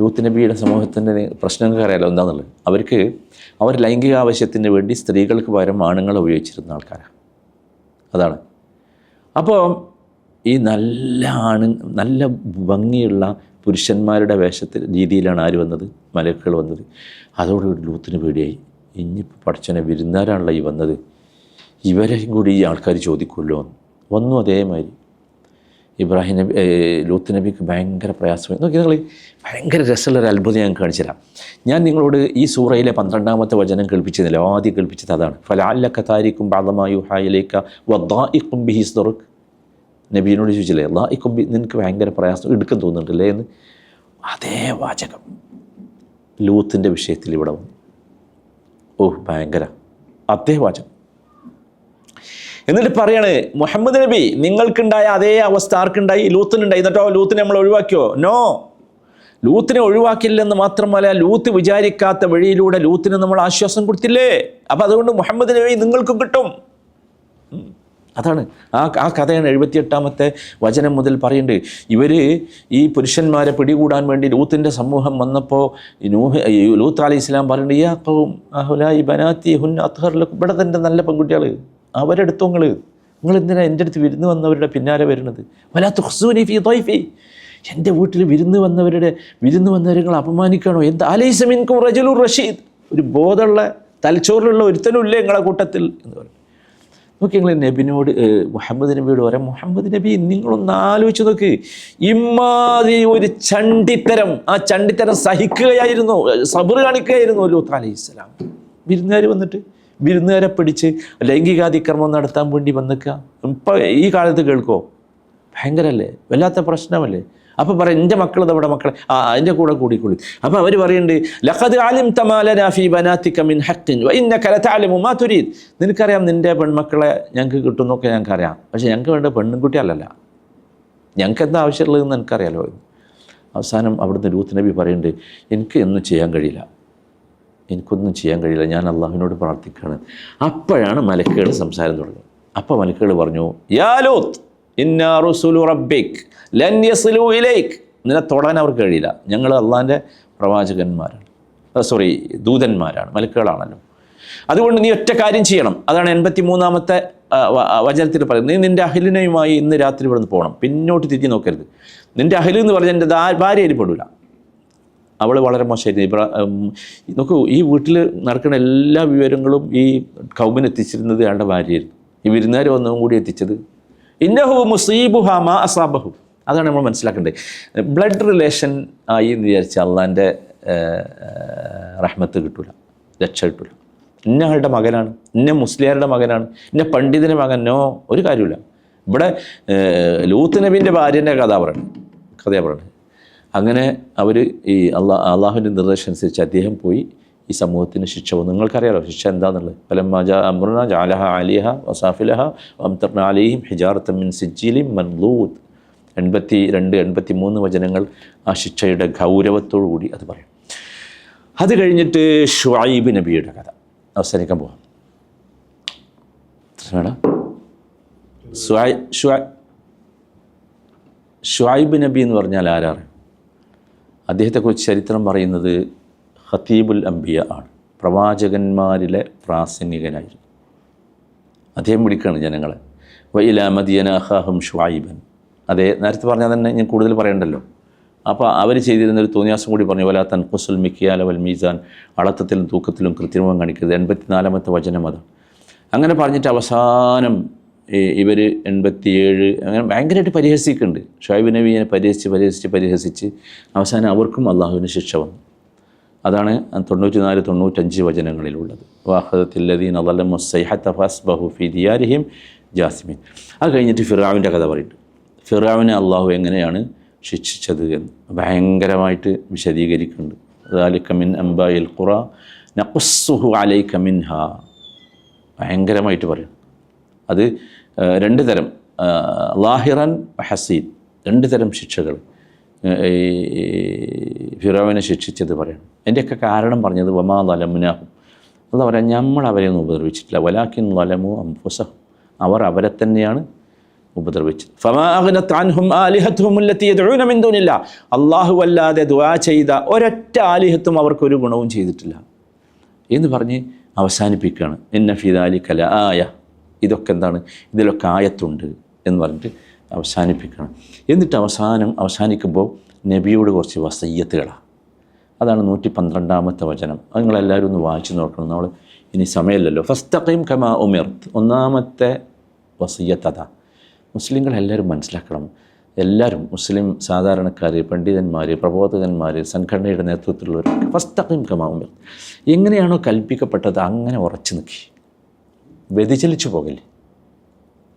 ലൂത്ത് നബിയുടെ സമൂഹത്തിന്റെ പ്രശ്നങ്ങൾക്ക് അറിയാലോ എന്താണെന്നുള്ളത് അവർക്ക് അവർ ലൈംഗിക ആവശ്യത്തിന് വേണ്ടി സ്ത്രീകൾക്ക് പകരം ആണുങ്ങളെ ഉപയോഗിച്ചിരുന്ന ആൾക്കാരാണ് അതാണ്. അപ്പോൾ ഈ നല്ല ആണ് നല്ല ഭംഗിയുള്ള പുരുഷന്മാരുടെ വേഷത്തിൽ രീതിയിലാണ് ആര് വന്നത്? മലക്കുകൾ വന്നത്. അതോടുകൂടി ലൂത്തിന് പേടിയായി. ഇനിയിപ്പോൾ പഠിച്ചനെ വിരുന്നാരാണല്ലോ ഈ വന്നത്. ഇവരെയും കൂടി ഈ ആൾക്കാർ ചോദിക്കുമല്ലോ വന്നു അതേമാതിരി. ഇബ്രാഹിം നബി ലൂത്ത് നബിക്ക് ഭയങ്കര പ്രയാസമായി. നോക്കി നിങ്ങൾ ഭയങ്കര രസമുള്ള ഒരു അത്ഭുതം ഞാൻ കാണിച്ചു തരാം. ഞാൻ നിങ്ങളോട് ഈ സൂറയിലെ പന്ത്രണ്ടാമത്തെ വചനം കേൾപ്പിച്ചതില്ല ആദ്യം കേൾപ്പിച്ചത് അതാണ്. ഫലാലക്ക താരിക്കും ബാദമായു ഹായിലേക്ക ബിഹിസ് ബിഹിസ്ദറുക്ക് നബീനോട് ചോദിച്ചില്ലേ അള്ളാഹിക്കും ബി നിനക്ക് ഭയങ്കര പ്രയാസം എടുക്കാൻ തോന്നുന്നുണ്ടല്ലേ? എന്ന്. അതേ വാചകം ലൂത്തിന്റെ വിഷയത്തിൽ ഇവിടെ വന്നു. ഓഹ് ഭയങ്കര. അതേ വാചകം. എന്നിട്ട് പറയാണ് മുഹമ്മദ് നബി നിങ്ങൾക്കുണ്ടായ അതേ അവസ്ഥ ആർക്കുണ്ടായി? ലൂത്തിനുണ്ടായി. എന്നിട്ടോ ലൂത്തിനെ നമ്മൾ ഒഴിവാക്കിയോ? നോ. ലൂത്തിനെ ഒഴിവാക്കില്ലെന്ന് മാത്രമല്ല ലൂത്ത് വിചാരിക്കാത്ത വഴിയിലൂടെ ലൂത്തിന് നമ്മൾ ആശ്വാസം കൊടുത്തില്ലേ? അപ്പം അതുകൊണ്ട് മുഹമ്മദ് നബി നിങ്ങൾക്കും കിട്ടും. അതാണ് ആ ആ കഥയാണ് എഴുപത്തിയെട്ടാമത്തെ വചനം മുതൽ പറയേണ്ടത് ഇവർ ഈ പുരുഷന്മാരെ പിടികൂടാൻ വേണ്ടി ലൂത്തിന്റെ സമൂഹം വന്നപ്പോൾ നൂഹ് ലൂത്ത് അലി ഇസ്ലാം പറയുന്നുണ്ട് ഈ ഖൗം അഹുലായി ബനാത്തി ഹുൻ അത്ഹറിലൊക്കെ. ലക്കും ഇവിടെ തന്നെ നല്ല പെൺകുട്ടികൾ അവരെടുത്തു നിങ്ങൾ നിങ്ങൾ എന്തിനാ എന്റെ അടുത്ത് വിരുന്ന് വന്നവരുടെ പിന്നാലെ വരുന്നത്? വലാത്ത ഹുസൂനിഫി ഫി എന്റെ വീട്ടിൽ വിരുന്ന് വന്നവരുടെ വിരുന്ന് വന്നവരെ നിങ്ങൾ അപമാനിക്കണോ എന്ത് അലൈസമിൻകും റജുലുർ റഷീദ്. ഒരു ബോധമുള്ള തലച്ചോറിലുള്ള ഒരുത്തനും ഇല്ലേ നിങ്ങളെ കൂട്ടത്തിൽ എന്ന് പറയും. നോക്കി നിങ്ങൾ നബിനോട് മുഹമ്മദ് നബിയോട് പറയാം മുഹമ്മദ് നബി നിങ്ങളൊന്ന് ആലോചിച്ച് നോക്ക്. ഇമാതിരി ഒരു ചണ്ടിത്തരം ആ ചണ്ടിത്തരം സഹിക്കുകയായിരുന്നു സബർ കാണിക്കുകയായിരുന്നു ലൂത്ത് അലൈഹി സ്വലാം വിരുന്നുകാർ വന്നിട്ട് വിരുന്നുകാരെ പിടിച്ച് ലൈംഗികാതിക്രമം നടത്താൻ വേണ്ടി വന്നിക്കുക ഇപ്പം ഈ കാലത്ത് കേൾക്കോ? ഭയങ്കരല്ലേ? വല്ലാത്ത പ്രശ്നമല്ലേ? അപ്പോൾ പറയും എന്റെ മക്കൾ നമ്മുടെ മക്കളെ. ആ എന്റെ കൂടെ കൂടിക്കൊള്ളി. അപ്പോൾ അവർ പറയുന്നുണ്ട് ലഖദ് ആലിം തമാല നാഫി ബനാത്തിക മിൻ ഹഖിൻ വ ഇന്നക ലതഅലമു മാ തുരീദ്. നിനക്കറിയാം നിന്റെ പെൺമക്കളെ ഞങ്ങൾക്ക് കിട്ടുന്നൊക്കെ ഞങ്ങൾക്കറിയാം. പക്ഷേ ഞങ്ങൾക്ക് വേണ്ട പെണ്ണുംകുട്ടി അല്ലല്ല. ഞങ്ങൾക്ക് എന്താ ആവശ്യമുള്ളതെന്ന് എനിക്കറിയാലോ അവസാനം അവിടുന്ന് ലൂത്ത് നബി പറയുന്നുണ്ട് എനിക്ക് ഒന്നും ചെയ്യാൻ കഴിയില്ല. എനിക്കൊന്നും ചെയ്യാൻ കഴിയില്ല. ഞാൻ അള്ളാഹുവിനോട് പ്രാർത്ഥിക്കുകയാണ് അപ്പോഴാണ് മലക്കുകൾ സംസാരം തുടങ്ങുന്നത് അപ്പോൾ മലക്കുകൾ പറഞ്ഞു യാ ലൂത്ത് ഇന്നാ ലൻ നിന്നെ തൊടാൻ അവർക്ക് കഴിയില്ല. ഞങ്ങൾ അള്ളാന്റെ പ്രവാചകന്മാരാണ്. സോറി ദൂതന്മാരാണ് മലക്കുകളാണല്ലോ. അതുകൊണ്ട് നീ ഒറ്റ കാര്യം ചെയ്യണം. അതാണ് എൺപത്തി മൂന്നാമത്തെ വചനത്തിൽ പറയുന്നത്. നീ നിന്റെ അഹിലിനയുമായി ഇന്ന് രാത്രി ഇവിടുന്ന് പോകണം. പിന്നോട്ട് തിരിഞ്ഞ് നോക്കരുത്. നിന്റെ അഹിൽ എന്ന് പറഞ്ഞാൽ എന്റെ ദാ- അതിൽപ്പെടില്ല പെടില്ല അവൾ വളരെ മോശമായിരുന്നു. ഇബ്രാ നോക്കൂ ഈ വീട്ടിൽ നടക്കുന്ന എല്ലാ വിവരങ്ങളും ഈ കൗമിന് എത്തിച്ചിരുന്നത് അയാളുടെ ഭാര്യയായിരുന്നു. ഈ വിരുന്നുകാർ വന്നതും കൂടി എത്തിച്ചത് ഇന്നഹു മുസീബുഹ മാ അസാബഹു. അതാണ് നമ്മൾ മനസ്സിലാക്കേണ്ടത്. ബ്ലഡ് റിലേഷൻ ആയി എന്ന് വിചാരിച്ചാൽ അള്ളാന്റെ റഹ്മത്ത് കിട്ടൂല രക്ഷ കിട്ടൂല. ഇന്ന ആളുടെ മകനാണ് ഇന്ന മുസ്ലിയാരുടെ മകനാണ് ഇന്ന പണ്ഡിതന്റെ മകനോ ഒരു കാര്യമില്ല ഇവിടെ ലൂത്ത് നബീന്റെ ഭാര്യന്റെ കഥ പറയണം കഥയാണ് പറയണത്. അങ്ങനെ അവർ ഈ അള്ളാ അള്ളാഹുവിന്റെ നിർദ്ദേശം അനുസരിച്ച് അദ്ദേഹം പോയി ഈ സമൂഹത്തിന് ശിക്ഷ വന്നു. നിങ്ങൾക്കറിയാലോ ശിക്ഷ എന്താണെന്നുള്ളത് വസാഫിലഹ അലിഹിം ഹിജാറത്തം മിൻ സിജ്ജിലിം മൻലൂത്ത് എൺപത്തി രണ്ട് എൺപത്തി മൂന്ന് വചനങ്ങൾ ആ ശിക്ഷയുടെ ഗൗരവത്തോടു കൂടി അത് പറയും. അത് കഴിഞ്ഞിട്ട് ഷുഐബ് നബിയുടെ കഥ. അവസാനിക്കാൻ പോവാം. വേണം ഷുഐ നബി എന്ന് പറഞ്ഞാൽ ആരാറ് അദ്ദേഹത്തെക്കുറിച്ച് ചരിത്രം പറയുന്നത് ഹത്തീബുൽ അംബിയ ആണ്. പ്രവാചകന്മാരിലെ പ്രാസംഗികനായിരുന്നു. അദ്ദേഹം വിളിക്കുകയാണ് ജനങ്ങളെ. വൈല മദിയന അഹാഹും ഷുവായിബൻ അതെ നേരത്തെ പറഞ്ഞാൽ തന്നെ ഞാൻ കൂടുതൽ പറയണ്ടല്ലോ. അപ്പോൾ അവർ ചെയ്തിരുന്നൊരു തോന്നിയാസം കൂടി പറഞ്ഞു വലാ തൻ ഖുസുൽ മിക്കിയാല വൽ മീസാൻ. അളത്തത്തിലും തൂക്കത്തിലും കൃത്രിമം കാണിക്കരുത്. എൺപത്തിനാലാമത്തെ വചനം അതാണ്. അങ്ങനെ പറഞ്ഞിട്ട് അവസാനം ഇവർ എൺപത്തിയേഴ് അങ്ങനെ ഭയങ്കരമായിട്ട് പരിഹസിക്കുന്നുണ്ട്. ഷായിബ് നബീനെ പരിഹസിച്ച് പരിഹസിച്ച് പരിഹസിച്ച് അവസാനം അവർക്കും അള്ളാഹുവിന് ശിക്ഷ വന്നു. അതാണ് തൊണ്ണൂറ്റി നാല് തൊണ്ണൂറ്റഞ്ച് വചനങ്ങളിലുള്ളത്. വാഹദത്തില്ലദീൻ അലമു സൈഹത്ത് ഫാസ് ബഹു ഫി ദിയാരിഹിം ജാസിമിൻ. അത് കഴിഞ്ഞിട്ട് ഫിറാവിന്റെ കഥ പറയുന്നുണ്ട് ഫിറാവിനെ അള്ളാഹു എങ്ങനെയാണ് ശിക്ഷിച്ചത് എന്ന് ഭയങ്കരമായിട്ട് വിശദീകരിക്കുന്നുണ്ട്. അതാലി മിൻ അംബായിൽ ഖുറ നഖുസ്സുഹു ഹ ഭയങ്കരമായിട്ട് പറയും അത് രണ്ട് തരം ലാഹിറൻ ഹസീൻ. രണ്ട് തരം ശിക്ഷകൾ ഈ ഫിറോവിനെ ശിക്ഷിച്ചത് പറയണം. എന്റെയൊക്കെ കാരണം പറഞ്ഞത് വമാ നലമുനാഹും എന്താ പറയുക നമ്മൾ അവരെ ഒന്നും ഉപദ്രവിച്ചിട്ടില്ല. വലാക്കിൻ ലലമു അംഫുസഹും. അവർ അവരെ തന്നെയാണ് ഉപദ്രവിച്ചത്. ഫമാഅഗ്നത്അൻഹും അള്ളാഹു അല്ലാതെ ദുവാ ചെയ്ത ഒരൊറ്റ ആലിഹത്തും അവർക്കൊരു ഗുണവും ചെയ്തിട്ടില്ല. എന്ന് പറഞ്ഞ് അവസാനിപ്പിക്കുകയാണ്. എന്ന ഫിദാലി കല ആയ. ഇതൊക്കെ എന്താണ്? ഇതിലൊക്കെ ആയത്തുണ്ട് എന്ന് പറഞ്ഞിട്ട് അവസാനിപ്പിക്കണം. എന്നിട്ട് അവസാനം അവസാനിക്കുമ്പോൾ നബിയോട് കുറച്ച് വസയ്യത്തുകളാണ് അതാണ് നൂറ്റി പന്ത്രണ്ടാമത്തെ വചനം. അത് നിങ്ങളെല്ലാവരും ഒന്ന് വായിച്ചു നോക്കണം. നമ്മൾ ഇനി സമയമില്ലല്ലോ. ഫസ്തഖീം കമാ ഉമിർത്ത് ഒന്നാമത്തെ വസയ്യത്ത് മുസ്ലിങ്ങൾ എല്ലാവരും മനസ്സിലാക്കണം. എല്ലാവരും മുസ്ലിം സാധാരണക്കാർ പണ്ഡിതന്മാർ പ്രബോധകന്മാർ സംഘടനയുടെ നേതൃത്വത്തിലുള്ളവരൊക്കെ ഫസ്തഖീം കമാ ഉമിർത്ത് എങ്ങനെയാണോ കൽപ്പിക്കപ്പെട്ടത് അങ്ങനെ ഉറച്ചു നിൽക്കി. വ്യതിചലിച്ചു പോകല്ലേ?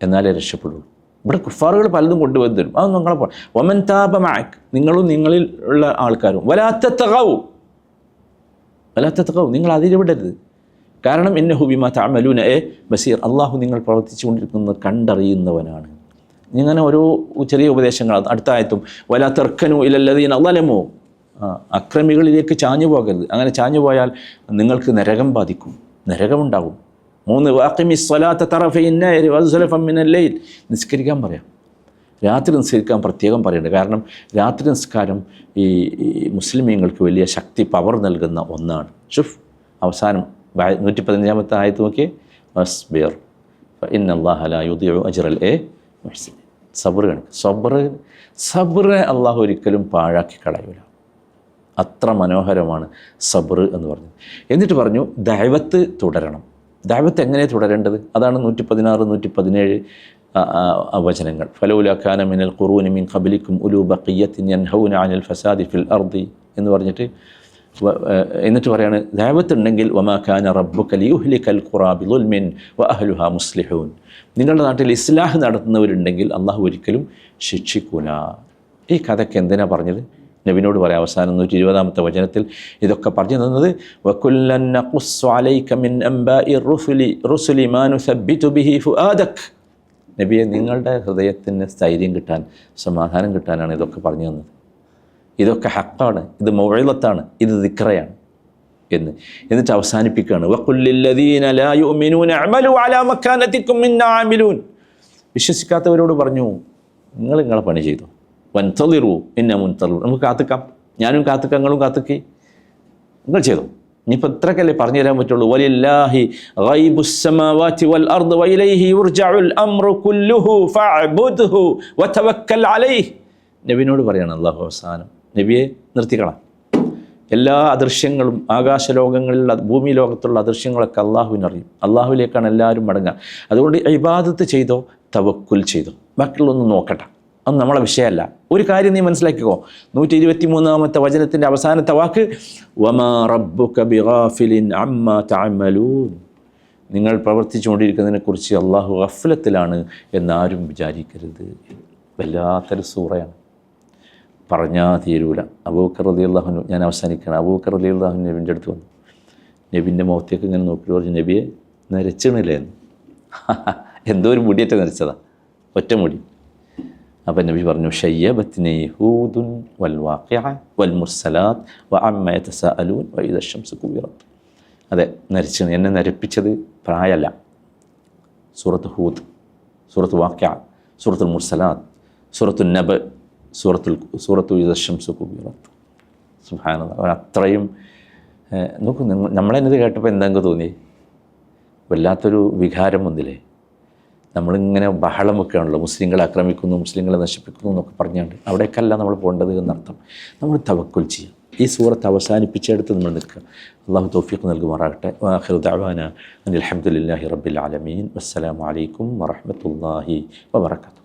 എന്നാലേ രക്ഷപ്പെടുള്ളൂ. ഇവിടെ കുഫാറുകൾ പലതും കൊണ്ടുവന്ന് തരും അത് നിങ്ങളെ ഒമൻ താപമാക് നിങ്ങളും നിങ്ങളിൽ ഉള്ള ആൾക്കാരും. വലാത്ത തകാവൂ വലാത്ത തകാവൂ നിങ്ങൾ അതിലിവിടരുത് കാരണം എന്നെ ഹുബിമ താമലൂന എ ബസീർ അള്ളാഹു നിങ്ങൾ പ്രവർത്തിച്ചു കൊണ്ടിരിക്കുന്നത് കണ്ടറിയുന്നവനാണ്. ഇങ്ങനെ ഓരോ ചെറിയ ഉപദേശങ്ങൾ. അടുത്ത ആയത്തും വല തെർക്കനു ഇല്ലല്ലതീൻ അള്ളലമോ അക്രമികളിലേക്ക് ചാഞ്ഞു പോകരുത് അങ്ങനെ ചാഞ്ഞു പോയാൽ നിങ്ങൾക്ക് നരകം ബാധിക്കും. നരകമുണ്ടാകും. മൂന്ന് വാക്കിമി സ്വലാത്ത തറഫിന്നലയിൽ നിസ്കരിക്കാൻ പറയാം. രാത്രി നിസ്കരിക്കാൻ പ്രത്യേകം പറയേണ്ടത് കാരണം രാത്രി നിസ്കാരം ഈ മുസ്ലിമീങ്ങൾക്ക് വലിയ ശക്തി പവർ നൽകുന്ന ഒന്നാണ്. ഷുഫ് അവസാനം നൂറ്റി പതിനഞ്ചാമത്തെ ആയത്ത് നോക്കിയേ. വസ്ബിർ. ഇൻ അള്ളാഹുദിയോ അജറൽ. എ സബർ കണക്ക്. സബർ സബറെ അള്ളാഹു ഒരിക്കലും പാഴാക്കി കളയൂല. അത്ര മനോഹരമാണ് സബർ എന്ന് പറഞ്ഞു എന്നിട്ട് പറഞ്ഞു ദൈവത്ത് തുടരണം. ദൈവത്ത് എങ്ങനെ തുടരേണ്ടത്? അതാണ് നൂറ്റി പതിനാറ് നൂറ്റി പതിനേഴ് വചനങ്ങൾ. ഫലൗലാഖാന മിനൽ ഖുറൂനി മിൻ ഖബലിക്കും ഉലു ബഖിയത്തിൻ യൻഹൗന അനിൽ ഫസാദി ഫിൽ അർദി എന്ന് പറഞ്ഞിട്ട് എന്നിട്ട് പറയാണ് ദൈവത്തുണ്ടെങ്കിൽ വമാഖാന റബ്ബുക്കൽ റബ്ബുക ലിയുഹ്ലികൽ ഖുറാ മിൻ വ അഹ്ലുഹ മുസ്ലിഹൂൻ. നിങ്ങളുടെ നാട്ടിൽ ഇസ്ലാഹ് നടത്തുന്നവരുണ്ടെങ്കിൽ അള്ളാഹു ഒരിക്കലും ശിക്ഷിക്കൂല. ഈ കഥയ്ക്ക് എന്തിനാണ് പറഞ്ഞത്? നബിനോട് പറയാം അവസാനം നൂറ്റി ഇരുപതാമത്തെ വചനത്തിൽ ഇതൊക്കെ പറഞ്ഞു തന്നത്. നബിയെ നിങ്ങളുടെ ഹൃദയത്തിന് സ്ഥൈര്യം കിട്ടാൻ സമാധാനം കിട്ടാനാണ് ഇതൊക്കെ പറഞ്ഞു തന്നത്. ഇതൊക്കെ ഹക്കാണ് ഇത് മൊഴിലത്താണ് ഇത് ദിക്രയാണ് എന്ന്. എന്നിട്ട് അവസാനിപ്പിക്കുകയാണ്. വിശ്വസിക്കാത്തവരോട് പറഞ്ഞു നിങ്ങൾ നിങ്ങളെ പണി ചെയ്തു? വൻതളിറു എന്നെ മുൻതളിറു നമുക്ക് കാത്തുക്കാം. ഞാനും കാത്തുക്കാം നിങ്ങളും കാത്തുക്കി. നിങ്ങൾ ചെയ്തു. ഇനിയിപ്പോൾ ഇത്രക്കല്ലേ പറഞ്ഞു തരാൻ പറ്റുള്ളൂ. വലില്ലാഹി ഗൈബുസ്സമാവാതി വൽ വഇലൈഹി അംറു കുല്ലുഹു ഫഅബ്ദുഹു വതവക്കൽ അലൈഹി. നബിനോട് പറയണം അള്ളാഹു അവസാനം. നബിയെ നിർത്തിക്കളാം. എല്ലാ അദൃശ്യങ്ങളും ആകാശലോകങ്ങളിലുള്ള ഭൂമി ലോകത്തുള്ള അദൃശ്യങ്ങളൊക്കെ അള്ളാഹുവിനറിയും അള്ളാഹുവിലേക്കാണ് എല്ലാവരും മടങ്ങുക. അതുകൊണ്ട് ഇബാദത്ത് ചെയ്തോ തവക്കുൽ ചെയ്തോ. ബാക്കിയുള്ളൊന്നും നോക്കട്ടെ. അതൊന്നും നമ്മളെ വിഷയമല്ല. ഒരു കാര്യം നീ മനസ്സിലാക്കിക്കോ. നൂറ്റി ഇരുപത്തി മൂന്നാമത്തെ വചനത്തിന്റെ അവസാനത്തെ വാക്ക് വമാ റബ്ബുക ബിഗാഫിലിൻ അമ്മാ തമലൂൻ നിങ്ങൾ പ്രവർത്തിച്ചുകൊണ്ടിരിക്കുന്നതിനെക്കുറിച്ച് അള്ളാഹു അഫ്ലത്തിലാണ് എന്നാരും വിചാരിക്കരുത്. വല്ലാത്തൊരു സൂറയാണ്. പറഞ്ഞാൽ തീരൂല. അബൂക്കർ അലി അള്ളാഹുനു ഞാൻ അവസാനിക്കണം അബൂക്കർ അലി അള്ളാഹു നബിന്റെ അടുത്ത് വന്നു. നബിന്റെ മുഖത്തേക്ക് ഇങ്ങനെ നോക്കി പറഞ്ഞു നബിയെ നരച്ചണില്ലേ എന്ന്? എന്തോ ഒരു മുടിയേറ്റ നരച്ചതാ. ഒറ്റ മുടി. അപ്പം നബി പറഞ്ഞു ഷയ്യബത്തിനെ ഹൂദുൻ വൽ വാഖിഅ വൽ മുർസലാത്ത് വ അമ്മ യതസാഅലൂൻ വ ഇദ ശംസു കുവിറത്ത് അതെ നരച്ചു എന്നെ നരപ്പിച്ചത് പ്രായമല്ല സൂറത്ത് ഹൂദ് സൂറത്ത് വാക്യ സൂറത്തുൽ മുർസലാത്ത് സൂറത്തുൽ നബ് സൂറത്തുൽ സൂറത്തു യുദശംസു കുബിറത്ത് സുഹാന അത്രയും ഏഹ്, നോക്കൂ നിങ്ങൾ നമ്മളെന്നത് കേട്ടപ്പോൾ എന്തെങ്കിലും തോന്നി വല്ലാത്തൊരു വികാരം വന്നില്ലേ? നമ്മളിങ്ങനെ ബഹളം വെക്കുകയാണല്ലോ. മുസ്ലിങ്ങളെ ആക്രമിക്കുന്നു മുസ്ലിങ്ങളെ നശിപ്പിക്കുന്നു എന്നൊക്കെ പറഞ്ഞുകൊണ്ട് അവിടേക്കല്ല നമ്മൾ പോകേണ്ടത് എന്നർത്ഥം. നമ്മൾ തവക്കുൽ ചെയ്യാം ഈ സൂറത്ത് അവസാനിപ്പിച്ചെടുത്ത് നമ്മൾ നിൽക്കുക. അള്ളാഹു തോഫിക്ക് നൽകുമാറാകട്ടെ. അലഹമുല്ലാഹി റബ്ബിൽ ആലമീൻ. വസ്സലാമു അലൈക്കും വറഹ്മത്തുള്ളാഹി വബറകാതുഹു.